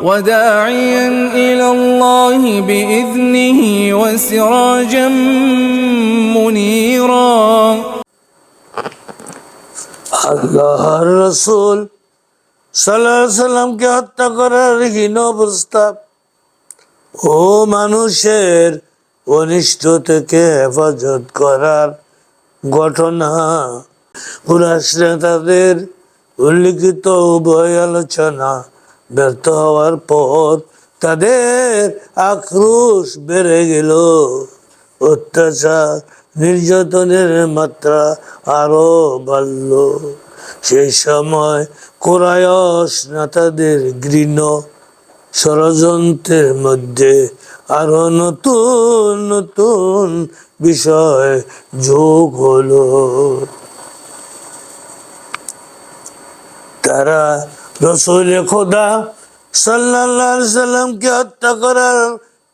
وداعيا إلى الله بإذنه وسراجا منيرا আল্লাহর রসুল সাল্লাহ সাল্লামকে হত্যা করার হীন প্রস্তাব ও মানুষের অনিষ্ট থেকে হেফাজত করার ঘটনা পুরাস নেতাদের উল্লিখিত উভয় আলোচনা ব্যর্থ হওয়ার পর তাদের আক্রোশ বেড়ে গেল। অত্যাচার, নির্যাতনের মাত্রা আরও বাড়ল। সেই সময় কোরায়স নেতাদের ঘৃণ ষড়যন্ত্রের মধ্যে আরও নতুন নতুন বিষয় যোগ হলো। তারা রসুল খোদা সাল্লাহ সাল্লামকে হত্যা করার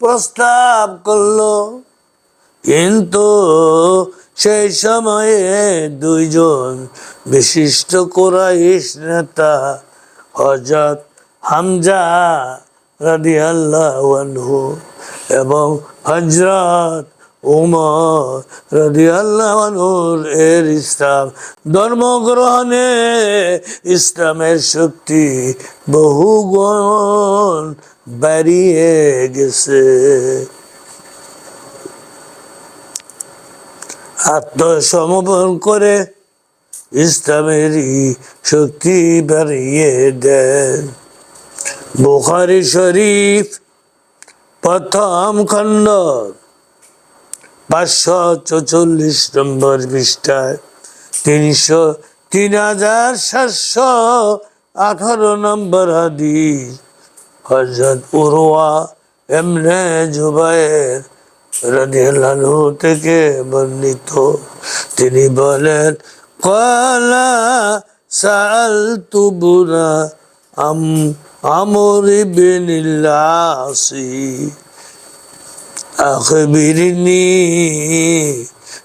প্রস্তাব করল। কিন্তু সেই সময়ে দুইজন বিশিষ্ট কোরাইশ নেতা হজরত হামজা রাদি আল্লাহ এবং হজরত উমর রাদি আল্লাহ এর ইসলাম, ধর্মগ্রহণে ইসলামের শক্তি বহু গুণ বাড়িয়ে গেছে। আত্মসমর্পণ করে ইসলামের শক্তি বাড়িয়ে দেন। বুখারি শরীফ প্রথম খণ্ড পাঁচশো চৌচল্লিশ নম্বর পৃষ্ঠায় তিনশো তিন হাজার সাতশো আঠারো নম্বর হাদিস। হজরত উরওয়া এমনে জুবাইর রাদিয়াল্লাহু থেকে বর্ণিত। তিনি বলেন কলা সালতু বুনা আম আমর ইবনিল আসি أخبرني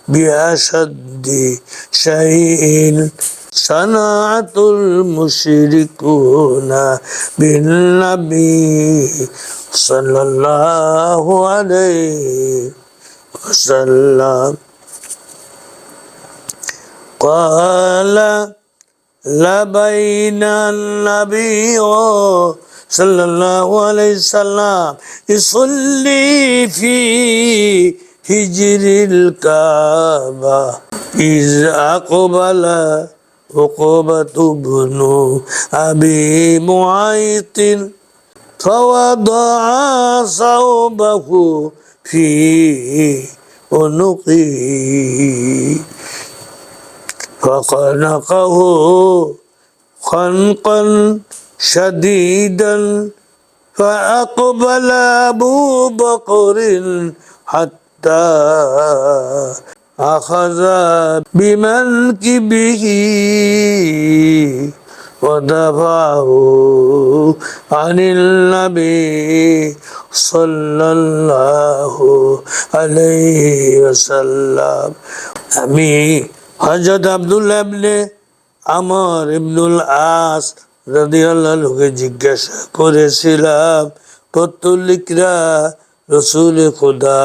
بأشد شيء صنعت المشركون بالنبي صلى الله عليه وسلم قال لبين النبي صلى الله عليه وسلم يصلي في هجر الكعبة. إذ أقبل عقبة بن أبي معيط فوضع صوبه في عنقه. فخنقه خنقا شديدا فأقبل أبو بكر حتى أخذ بمنكبه ودفعه عن النبي صلى الله عليه وسلم আমি হজরত আব্দুল্লাহ ইবনে আমর ইবনুল আস রাদিয়াল্লাহুকে জিজ্ঞাসা করেছিলাম পত্তলিকরা রসুল খুদা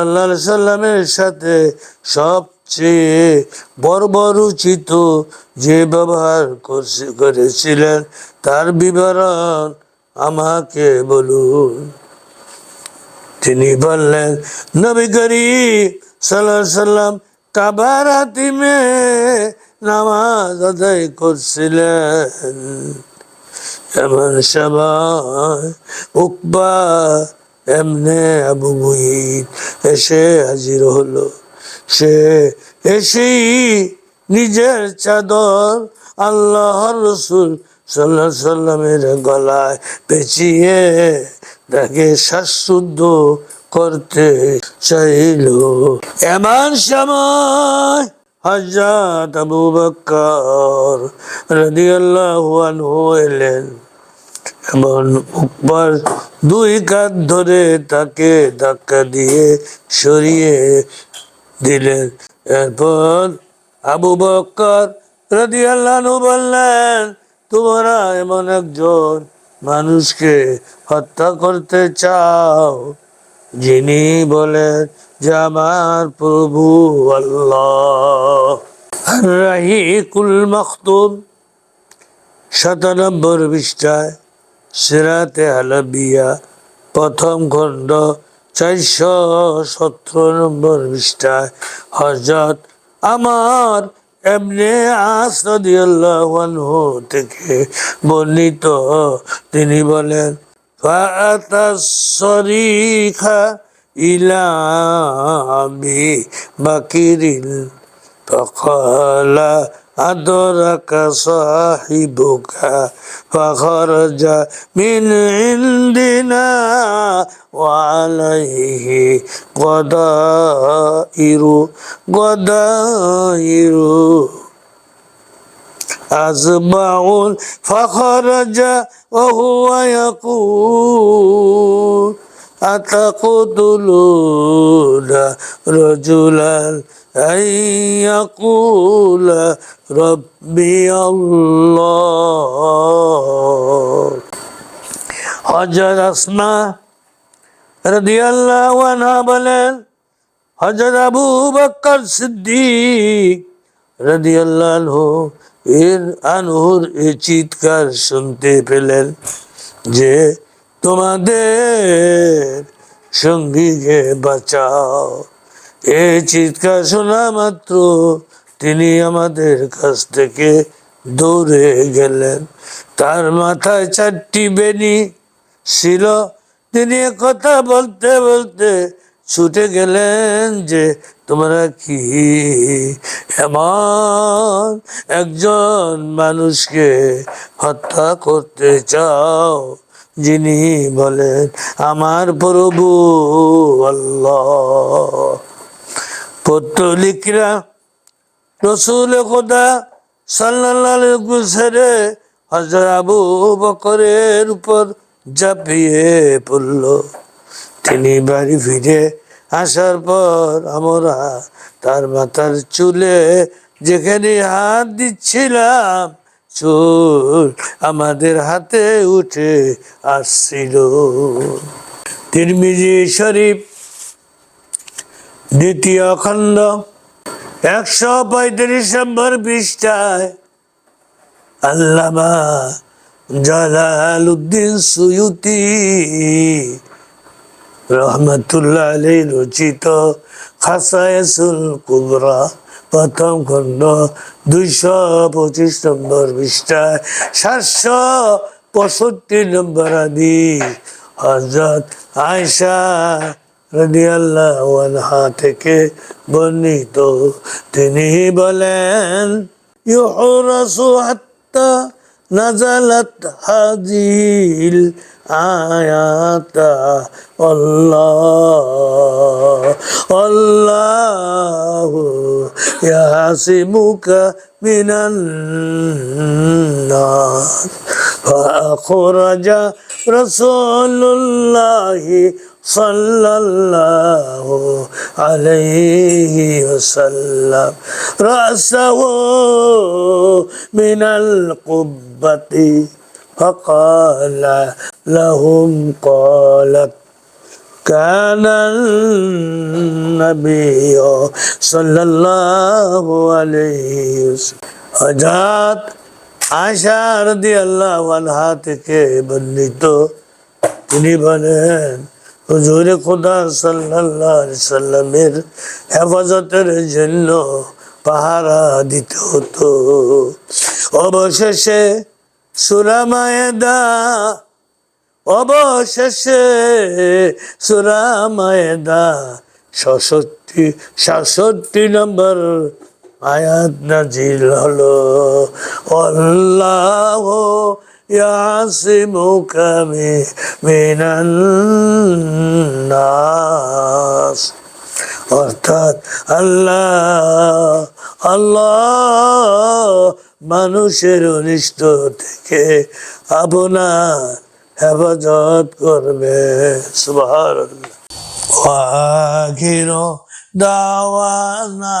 আলাইহি সাল্লামের সাথে সবচেয়ে বর্বরোচিত যে ব্যবহার করছে- করেছিলেন, তার বিবরণ আমাকে বলুন। তিনি বললেন, নবী করিম সাল্লাহ সাল্লাম কাবার হাতিমে নামাজ আদায় করছিলেন। এমন সময় উকবা এমনে আবু মুহিত এসে হাজির হলো। সে এসেই নিজের চাদর আল্লাহ রসুল সাল্লাহ সাল্লামের গলায় পেঁচিয়ে তাকে শ্বাসশুদ্ধ করতে চাইল। এমন সময় হজরত আবু বকর রাদিয়াল্লাহু আনহু এলেন এবং উপর দুই কাত ধরে তাকে ধাক্কা দিয়ে সরিয়ে দিলেন। এরপর আবু বকর রাদিয়াল্লাহু বললেন, তোমরা এমন একজন মানুষকে হত্যা করতে চাও? যিনি বলেন যে আমার প্রভু আল্লাহ। রাহিকুল মখতুম সাত নম্বর পৃষ্ঠায় সিরাতে আলাবিয়া, প্রথম খণ্ড চারশো সতেরো নম্বর পৃষ্ঠায় হজরত আমার এমনি আসদিয়াল্লাহু থেকে বর্ণিত। তিনি বলেন فأتى الصريخ إلى أبي بكر فقال أدرك صاحبك؟ فخرج من عندنا وعليه غدائر غدائر أصبع فخرج وهو يقول أتقتلون رجلا أن يقول ربي الله হজরত আসমা রাদিয়াল্লাহু আনহা বলেন হজরত আবু বকর সিদ্দিক রাদিয়াল্লাহু এর আনহুর এই চিৎকার শুনতে পেলেন যে তোমাদের সঙ্গীকে বাঁচাও। এই চিৎকার শোনা মাত্র তিনি আমাদের কাছ থেকে দৌড়ে গেলেন। তার মাথায় চারটি বেনি ছিল। তিনি এ কথা বলতে বলতে ছুটে গেলেন যে তোমরা কি এমন একজন মানুষকে হত্যা করতে চাও? যিনি বলেন, আমার প্রভু আল্লাহ। রসুল খোদা সাল্লাহ ছেড়ে হজর আবু বকরের উপর ঝাঁপিয়ে পড়ল। তিনি বাড়ি ফিরে আসার পর আমরা তার মাথার চুলে যেখানে হাত দিচ্ছিলাম, চুল আমাদের হাতে উঠে আসছিল। তিরমিজি শরীফ, দ্বিতীয় খণ্ড, একশো পঁয়ত্রিশ নম্বর পৃষ্ঠায়, আল্লামা জালাল উদ্দিন সুয়ুতি রহমতুল্লাহ আলী রচিত খাসায়াসুল কুবরা, প্রথম খণ্ড, দুইশো পঁচিশ নম্বর পৃষ্ঠায়, সাতশো পঁয়ষট্টি নম্বর আদি হজরত আয়সা রাদিয়াল্লাহু থেকে বর্ণিত। তিনি বলেন, ইউহরাসু হাত্তা নাজালাত হাজিল আয়াতা আল্লাহ আল্লাহ ইয়াসিমুকা মিনান নাস فأخرج رسول الله صلى الله عليه وسلم. رأسه من القبة فقال لهم قالت كان النبي صلى الله عليه وسلم. أجات আশা রদি আল্লাহ আনহা থেকে বর্ণিত। তিনি বলেন, হুজুরে খোদা সাল্লাল্লাহু সাল্লামের হেফাজতের জন্য পাহারা দিতে হতো। অবশেষে সুরামায়দা অবশেষে সুরামায়দা সাতষট্টি সাতষট্টি নম্বর আয়াত নাজিল হলো। অল্লাহ ইয়াসিমুকা মিনান নাস। অর্থাৎ আল্লাহ আল্লাহ মানুষের অনিষ্ট থেকে আপনার হেফাজত করবে। সুবাহ আখির দাওয়ানা